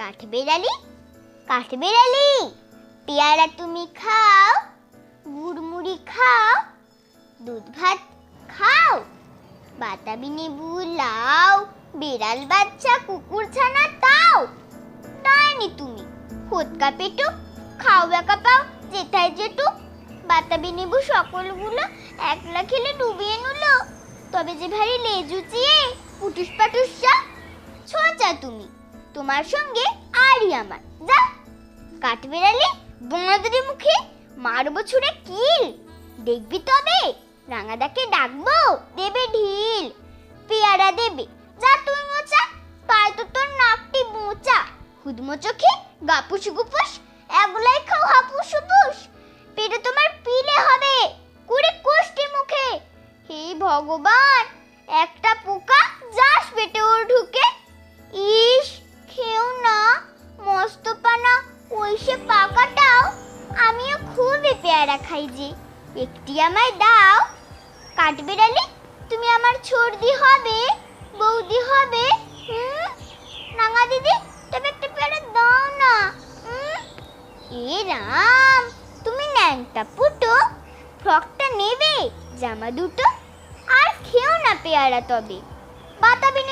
কাঠবেড়ালি কাঠবেড়ালি। পেয়ারা তুমি খাও মুড়মুড়ি খাও দুধ ভাত খাও বাতাবি নেবু লাও, বিড়াল বাচ্চা কুকুর ছানা তাও ডাইনি তুমি ফোটকা পেটু, খাও বেকা পাও যেথায় যেটু। বাতাবি নেবু সকলগুলো একলা খেলে ডুবিয়ে নিল। তবে যে ভারী লেজ উচিয়ে পুটুস পাটুস যা, ছোঁচা তুমি। তোমার সঙ্গে আরই আমার। যা কাঠবেড়ালি বনদরি মুখে মারবো ছুড়ে কিল। দেখবি তবে, রাঙাদাকে ডাকবো, দেবে ঢিল। পেয়ারা দেবে, যা তুই মোচা পায় তো তোর নাকটি মোচা। হুদমো চোখে গাপুস গুপুস, এগুলাই খাও হাপুস হুপুস। পেটে তোমার পিলে হবে কুড়ি কোষ্টি মুখে। হে ভগবান, একটা পোকা সে পাকাটাও আমিও খুবই পেয়ারা খাই যে একটি আমায় দাও। কাঠবিড়ালি, তুমি আমার ছর্দি হবে, বৌদি হবে, হুম? নাঙা দিদি তবে একটা পেয়ারা দাও না এ রাম, তুমি ন্যাংটা পুটো, ফ্রকটা নেবে, জামা দুটো, আর খেও না পেয়ারা তবে। বাতাবি